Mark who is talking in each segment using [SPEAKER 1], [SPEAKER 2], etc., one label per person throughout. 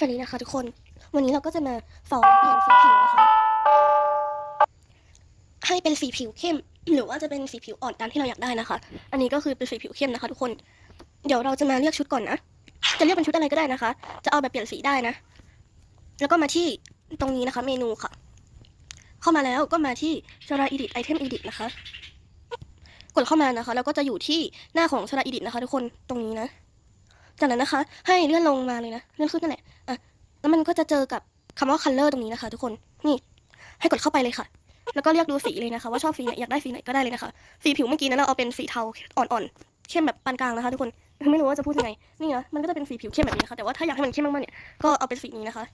[SPEAKER 1] สวัสดีนะคะทุกคน วันนี้เราก็จะมาสอนเปลี่ยนสีผิวนะคะ ให้เป็นสีผิวเข้ม หรือว่าจะเป็นสีผิวอ่อนตามที่เราอยากได้นะคะ อันนี้ก็คือเป็นสีผิวเข้มนะคะ ทุกคน เดี๋ยวเราจะมาเลือกชุดก่อนนะ จะเลือกเป็นชุดอะไรก็ได้นะคะ จะเอาแบบเปลี่ยนสีได้นะ แล้วก็มาที่ตรงนี้นะคะ เมนูค่ะ เข้ามาแล้วก็มาที่ชาราอีดิทไอเทมอีดิทนะคะ กดเข้ามานะคะ แล้วก็จะอยู่ที่หน้าของชาราอีดิทนะคะ ทุกคน ตรงนี้นะ จากนั้นนะคะ ให้เลื่อนลงมาเลยนะเลื่อนขึ้นนั่นแหละอะแล้วมันก็จะเจอกับคำว่า color ตรงนี้นะคะ ทุกคนนี่ ให้กดเข้าไปเลยค่ะ แล้วก็เลือกดูสีเลยนะคะ ว่าชอบสีไหนอยากได้สีไหนก็ได้เลยนะคะสีผิวเมื่อกี้นั้นเราเอาเป็นสีเทาอ่อนๆเข้มแบบปานกลางนะคะ ทุกคนไม่รู้ว่าจะพูดยังไงนี่นะมันก็จะเป็นสีผิวเข้มแบบนี้นะคะแต่ว่าถ้าอยากให้มันเข้มมากๆเนี่ยก็เอาเป็นสีนี้นะคะ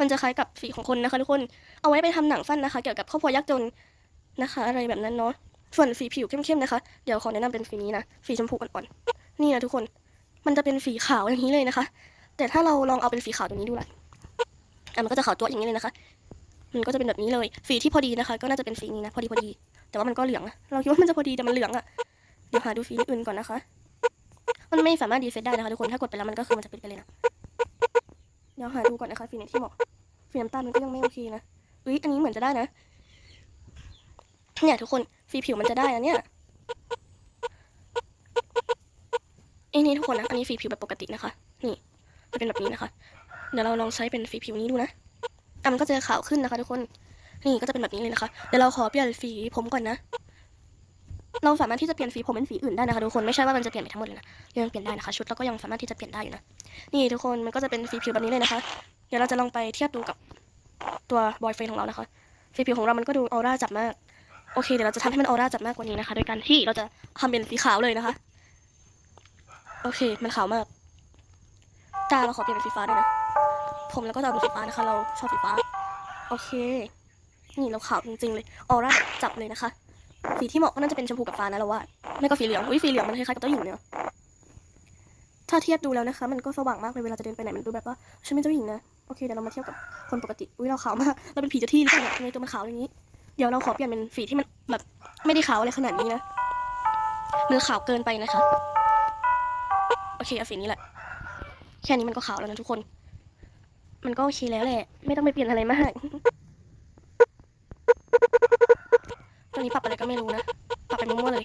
[SPEAKER 1] มันจะคล้ายกับสีของคนนะคะทุกคนเอาไว้ไปทำหนังสั้นนะคะ เกี่ยวกับครอบครัวยากจนนะคะ อะไรแบบนั้นเนาะส่วนสีผิวเข้มๆนะคะ เดี๋ยวขอแนะนำเป็นสีนี้นะ สีชมพูอ่อนๆ นี่นะทุกคน มันจะเป็นสีขาวอย่างนี้เลยนะคะ แต่ถ้าเราลองเอาเป็นสีขาวตรงนี้ดูล่ะอะมันก็จะขาวตัวอย่างนี้เลยนะคะ มันก็จะเป็นแบบนี้เลย สีที่พอดีนะคะ ก็น่าจะเป็นสีนี้นะ พอดีพอดี แต่ว่ามันก็เหลืองอะเราคิดว่ามันจะพอดีแต่มันเหลืองอะเดี๋ยวหาดูสีอื่นก่อนนะคะ มันไม่สามารถดีเซตได้นะคะทุกคน ถ้ากดไปแล้วมันก็คือมันจะปิดไปเลยนะ เดี๋ยวหาดูก่อนนะคะสีไหนที่เหมาะสีน้ำตาลมันก็ยังไม่โอเคนะอุ้ยอันนี้เหมือนจะได้นะ เนี่ยทุกคนสีผิวมันจะได้นะเนี่ย ไอ้นี่ทุกคนนะอันนี้สีผิวแบบปกตินะคะ นี่จะเป็นแบบนี้นะคะ เดี๋ยวเราลองใช้เป็นสีผิวนี้ดูนะอะมันก็จะขาวขึ้นนะคะ ทุกคน นี่ก็จะเป็นแบบนี้เลยนะคะ เดี๋ยวเราขอเปลี่ยนสีผมก่อนนะ เราสามารถที่จะเปลี่ยนสีผมเป็นสีอื่นได้นะคะทุกคน ไม่ใช่ว่ามันจะเปลี่ยนไปทั้งหมดเลยนะ ยังเปลี่ยนได้นะคะ ชุดเราก็ยังสามารถที่จะเปลี่ยนได้อยู่นะ นี่ทุกคน มันก็จะเป็นสีผิวแบบนี้เลยนะคะ เดี๋ยวเราจะลองไปเทียบดูกับตัวบอยเฟนของเรานะคะสีผิวของเรามันก็ดูออร่าจับมาก โอเค เดี๋ยวเราจะทำให้มันออร่าจับมากกว่านี้นะคะ โดยการที่เราจะทำเป็นสีขาวเลยนะคะ โอเค มันขาวมาก ตาเราขอเปลี่ยนเป็นสีฟ้าด้วยนะผมเราก็จะเอาเป็นสีฟ้านะคะ เราชอบสีฟ้า โอเค นี่เราขาวจริงๆเลย ออร่าจับเลยนะคะ สีที่เหมาะก็น่าจะเป็นชมพูกับฟ้านะเราว่า ไม่ก็สีเหลือง อุ้ยสีเหลืองมันคล้ายๆกับเจ้าหญิงเนอะถ้าเทียบดูแล้วนะคะ มันก็สว่างมากเลยเวลาจะเดินไปไหนมันดูแบบว่าฉันเป็นเจ้าหญิงนะโอเคเดี๋ยวเรามาเทียบกับคนปกติ อุ้ยเราขาวมาก เราเป็นผีเจ้าที่หรือเปล่าเนี่ยทำไมตัวมันขาวอย่างนี้ เดี๋ยวเราขอเปลี่ยนเป็นสีที่มันแบบไม่ได้ขาวอะไรขนาดนี้นะ มันขาวเกินไปนะคะ เคเอาสีนี้แหละ แค่นี้มันก็ขาวแล้วนะทุกคน มันก็โอเคแล้วแหละ ไม่ต้องไปเปลี่ยนอะไรมากตัวนี้ปรับอะไรก็ไม่รู้นะ ปรับไปมั่วๆเลย